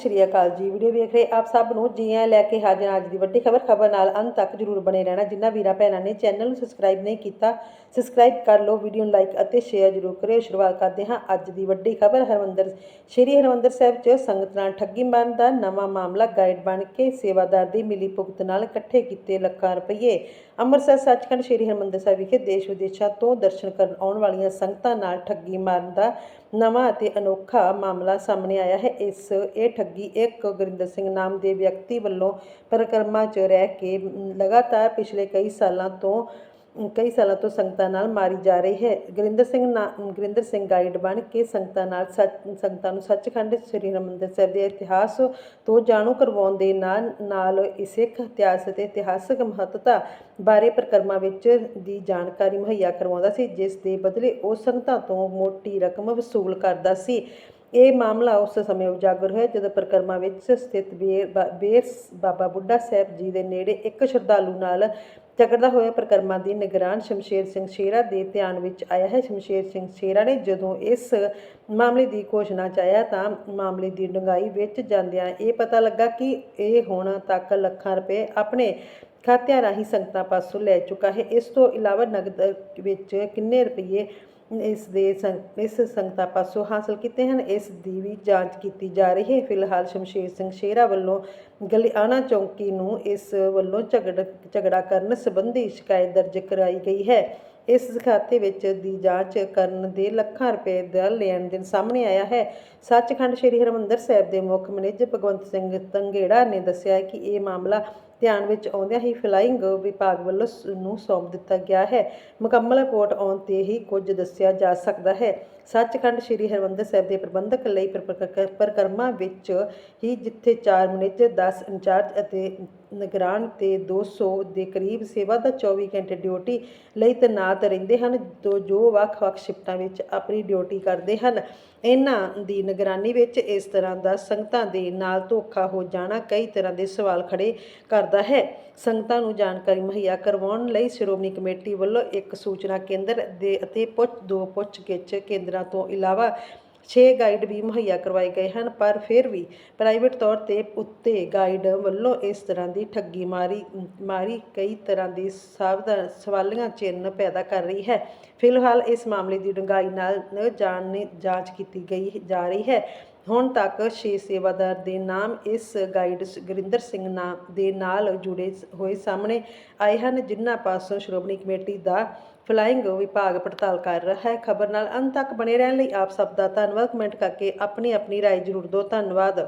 ਸ਼੍ਰੀ ਅਕਾਲ ਜੀ। ਵੀਡੀਓ ਵੇਖ ਰਹੇ ਆਪ ਸਭ ਨੂੰ ਜੀ ਆਇਆਂ ਲੈ ਕੇ ਹਾਜ਼ਰ ਅੱਜ ਦੀ ਵੱਡੀ ਖਬਰ ਖਬਰ ਨਾਲ ਅੰਤ ਤੱਕ ਜਰੂਰ ਬਣੇ ਰਹਿਣਾ। ਜਿਨ੍ਹਾਂ ਵੀਰਾਂ ਭੈਣਾਂ ਨੇ ਚੈਨਲ ਨੂੰ ਸਬਸਕ੍ਰਾਈਬ ਨਹੀਂ ਕੀਤਾ ਸਬਸਕ੍ਰਾਈਬ ਕਰ ਲਓ, ਵੀਡੀਓ ਨੂੰ ਲਾਈਕ ਅਤੇ ਸ਼ੇਅਰ ਜਰੂਰ ਕਰਿਓ। ਸ਼ੁਰੂਆਤ ਕਰਦੇ ਹਾਂ ਅੱਜ ਦੀ ਵੱਡੀ ਖਬਰ। ਹਰਮੰਦਰ, ਸ਼੍ਰੀ ਹਰਮੰਦਰ ਸਾਹਿਬ 'ਚ ਸੰਗਤ ਨਾਲ ਠੱਗੀ ਮਾਰਨ ਦਾ ਨਵਾਂ ਮਾਮਲਾ ਗਾਈਡ ਬਣ ਕੇ ਸੇਵਾਦਾਰ ਦੀ ਮਿਲੀ ਭੁਗਤ ਨਾਲ ਇਕੱਠੇ ਕੀਤੇ ਲੱਖਾਂ ਰੁਪਏ ਅੰਮ੍ਰਿਤਸਰ, ਸੱਚਖੰਡ, ਸ਼੍ਰੀ ਹਰਮੰਦਰ ਸਾਹਿਬ ਵਿਖੇ ਦੇਸ਼ ਵਿਦੇਸ਼ਾਂ ਤੋਂ ਦਰਸ਼ਨ ਕਰਨ ਆਉਣ ਵਾਲੀਆਂ ਸੰਗਤਾਂ ਨਾਲ ਠੱਗੀ ਮਾਰਨ ਦਾ ਨਵਾਂ ਅਤੇ ਅਨੋਖਾ ਮਾਮਲਾ ਸਾਹਮਣੇ ਆਇਆ ਹੈ। ਇਸ ਇਹ ਠੱਗੀ ਇੱਕ ਗੁਰਿੰਦਰ ਸਿੰਘ ਨਾਮ ਦੇ ਵਿਅਕਤੀ ਵੱਲੋਂ ਪਰਿਕਰਮਾ 'ਚ ਰਹਿ ਕੇ ਲਗਾਤਾਰ ਪਿਛਲੇ ਕਈ ਸਾਲਾਂ ਤੋਂ ਕਈ ਸਾਲਾਂ ਤੋਂ ਸੰਗਤਾਂ ਨਾਲ ਮਾਰੀ ਜਾ ਰਹੀ ਹੈ। ਗੁਰਿੰਦਰ ਸਿੰਘ ਨਾ- ਗੁਰਿੰਦਰ ਸਿੰਘ ਗਾਈਡ ਬਣ ਕੇ ਸੰਗਤਾਂ ਨਾਲ ਸੱਚ, ਸੰਗਤਾਂ ਨੂੰ ਸੱਚਖੰਡ ਸ੍ਰੀ ਹਰਿਮੰਦਰ ਸਾਹਿਬ ਦੇ ਇਤਿਹਾਸ ਤੋਂ ਜਾਣੂ ਕਰਵਾਉਣ ਦੇ ਨਾਲ ਨਾਲ ਸਿੱਖ ਇਤਿਹਾਸ ਅਤੇ ਇਤਿਹਾਸਕ ਮਹੱਤਤਾ ਬਾਰੇ ਪ੍ਰਕਰਮਾਂ ਵਿੱਚ ਦੀ ਜਾਣਕਾਰੀ ਮੁਹੱਈਆ ਕਰਵਾਉਂਦਾ ਸੀ, ਜਿਸ ਦੇ ਬਦਲੇ ਉਹ ਸੰਗਤਾਂ ਤੋਂ ਮੋਟੀ ਰਕਮ ਵਸੂਲ ਕਰਦਾ ਸੀ। ਇਹ ਮਾਮਲਾ ਉਸ ਸਮੇਂ ਉਜਾਗਰ ਹੋਇਆ ਜਦੋਂ ਪ੍ਰਕਰਮਾ ਵਿੱਚ ਸਥਿਤ ਬੇਰ ਬਾਬਾ ਬੁੱਢਾ ਸਾਹਿਬ ਜੀ ਦੇ ਨੇੜੇ ਇੱਕ ਸ਼ਰਧਾਲੂ ਨਾਲ ਝਗੜਦਾ ਹੋਇਆ ਪ੍ਰਕਰਮਾ ਦੀ ਨਿਗਰਾਨ ਸ਼ਮਸ਼ੇਰ ਸਿੰਘ ਸ਼ੇਰਾ ਦੇ ਧਿਆਨ ਵਿੱਚ ਆਇਆ ਹੈ। ਸ਼ਮਸ਼ੇਰ ਸਿੰਘ ਸ਼ੇਰਾ ਨੇ ਜਦੋਂ ਇਸ ਮਾਮਲੇ ਦੀ ਘੋਸ਼ਣਾ ਚਾਹਿਆ ਤਾਂ ਮਾਮਲੇ ਦੀ ਡੂੰਘਾਈ ਵਿੱਚ ਜਾਂਦਿਆਂ ਇਹ ਪਤਾ ਲੱਗਾ ਕਿ ਇਹ ਹੁਣ ਤੱਕ ਲੱਖਾਂ ਰੁਪਏ ਆਪਣੇ ਖਾਤਿਆਂ ਰਾਹੀਂ ਸੰਗਤਾਂ ਪਾਸੋਂ ਲੈ ਚੁੱਕਾ ਹੈ। ਇਸ ਤੋਂ ਇਲਾਵਾ ਨਗਦ ਵਿੱਚ ਕਿੰਨੇ ਰੁਪਏ ਇਸ ਦੇ ਇਸ ਸੰਗਤਾਂ ਪਾਸੋਂ ਹਾਸਲ ਕੀਤੇ ਹਨ, ਇਸ ਦੀ ਵੀ ਜਾਂਚ ਕੀਤੀ ਜਾ ਰਹੀ ਹੈ। ਫਿਲਹਾਲ ਸ਼ਮਸ਼ੇਰ ਸਿੰਘ ਸ਼ੇਰਾ ਵੱਲੋਂ ਗਲਿਆਣਾ ਚੌਂਕੀ ਨੂੰ ਇਸ ਵੱਲੋਂ ਝਗੜ, ਝਗੜਾ ਕਰਨ ਸੰਬੰਧੀ ਸ਼ਿਕਾਇਤ ਦਰਜ ਕਰਾਈ ਗਈ ਹੈ। ਇਸ ਖਾਤੇ ਵਿੱਚ ਦੀ ਜਾਂਚ ਕਰਨ ਦੇ ਲੱਖਾਂ ਰੁਪਏ ਦਾ ਲੈਣ ਦੇਣ ਸਾਹਮਣੇ ਆਇਆ ਹੈ। ਸੱਚਖੰਡ ਸ੍ਰੀ ਹਰਿਮੰਦਰ ਸਾਹਿਬ ਦੇ ਮੁੱਖ ਮੈਨੇਜਰ ਭਗਵੰਤ ਸਿੰਘ ਤੰਗੇੜਾ ਨੇ ਦੱਸਿਆ ਹੈ ਕਿ ਇਹ ਮਾਮਲਾ ਧਿਆਨ ਵਿੱਚ ਆਉਂਦਿਆਂ ਹੀ ਫਲਾਈਂਗ ਵਿਭਾਗ ਵੱਲੋਂ ਸ- ਨੂੰ ਸੌਂਪ ਦਿੱਤਾ ਗਿਆ ਹੈ। ਮੁਕੰਮਲ ਰਿਪੋਰਟ ਆਉਣ ਤੇ ਹੀ ਕੁਝ ਦੱਸਿਆ ਜਾ ਸਕਦਾ ਹੈ। ਸੱਚਖੰਡ ਸ੍ਰੀ ਹਰਿਮੰਦਰ ਸਾਹਿਬ ਦੇ ਪ੍ਰਬੰਧਕ ਲਈ ਪਰ- ਪਰ- ਵਿੱਚ ਹੀ ਜਿੱਥੇ 4 ਮੈਨੇਜਰ 10 ਇੰਚਾਰਜ ਅਤੇ ਨਿਗਰਾਨ ਤੇ 200 ਦੇ ਕਰੀਬ ਸੇਵਾ ਦਾ 24 ਘੰਟੇ ਡਿਊਟੀ ਲਈ ਤੈਨਾਤ ਰਹਿੰਦੇ ਹਨ, ਜੋ ਜੋ ਵੱਖ-ਵੱਖ ਸ਼ਿਫਟਾਂ ਵਿੱਚ ਆਪਣੀ ਡਿਊਟੀ ਕਰਦੇ ਹਨ। ਇਹਨਾਂ ਦੀ ਨਿਗਰਾਨੀ ਵਿੱਚ ਇਸ ਤਰ੍ਹਾਂ ਦਾ ਸੰਗਤਾਂ ਦੇ ਨਾਲ ਧੋਖਾ ਹੋ ਜਾਣਾ, ਕਈ ਤਰ੍ਹਾਂ ਦੇ ਸਵਾਲ ਖੜੇ ਕਰਦਾ ਹੈ। ਸੰਗਤਾਂ ਨੂੰ ਜਾਣਕਾਰੀ ਮੁਹੱਈਆ ਕਰਵਾਉਣ ਲਈ ਸ਼੍ਰੋਮਣੀ ਕਮੇਟੀ ਵੱਲੋਂ ਇੱਕ ਸੂਚਨਾ ਕੇਂਦਰ ਦੇ ਅਤੇ ਪੁੱਛ, ਦੋ ਪੁੱਛ ਗਿੱਛ ਕੇਂਦਰਾਂ ਤੋਂ ਇਲਾਵਾ 6 ਗਾਈਡ ਵੀ ਮੁਹੱਈਆ ਕਰਵਾਏ ਗਏ ਹਨ, ਪਰ ਫਿਰ ਵੀ ਪ੍ਰਾਈਵੇਟ ਤੌਰ ਤੇ ਉੱਤੇ ਗਾਈਡ ਵੱਲੋਂ ਇਸ ਤਰ੍ਹਾਂ ਦੀ ਠੱਗੀ ਮਾਰੀ ਮਾਰੀ ਕਈ ਤਰ੍ਹਾਂ ਦੀ ਸਾਵਧਾਨ ਸਵਾਲੀਆਂ ਚਿੰਨ੍ਹ ਪੈਦਾ ਕਰ ਰਹੀ ਹੈ। ਫਿਲਹਾਲ ਇਸ ਮਾਮਲੇ ਦੀ ਡੂੰਘਾਈ ਨਾਲ ਜਾਣ, ਜਾਂਚ ਕੀਤੀ ਗਈ, ਜਾ ਰਹੀ ਹੈ। ਹੁਣ ਤੱਕ 6 ਸੇਵਾਦਾਰ ਦੇ ਨਾਮ ਇਸ ਗਾਈਡ ਸ- ਗੁਰਿੰਦਰ ਸਿੰਘ ਨਾਮ ਦੇ ਨਾਲ ਜੁੜੇ ਸ- ਹੋਏ ਸਾਹਮਣੇ ਆਏ ਹਨ ਜਿਨ੍ਹਾਂ ਪਾਸੋਂ ਸ਼੍ਰੋਮਣੀ ਕਮੇਟੀ ਦਾ ਫਲਾਈਂਗ ਵਿਭਾਗ ਪੜਤਾਲ ਕਰ ਰਿਹਾ ਹੈ ਖਬਰ ਨਾਲ ਅੰਤ ਤੱਕ ਬਣੇ ਰਹਿਣ ਲਈ ਆਪ ਸਭ ਦਾ ਧੰਨਵਾਦ ਕਮੈਂਟ ਕਰਕੇ ਆਪਣੀ ਆਪਣੀ رائے ਜ਼ਰੂਰ ਦਿਓ ਧੰਨਵਾਦ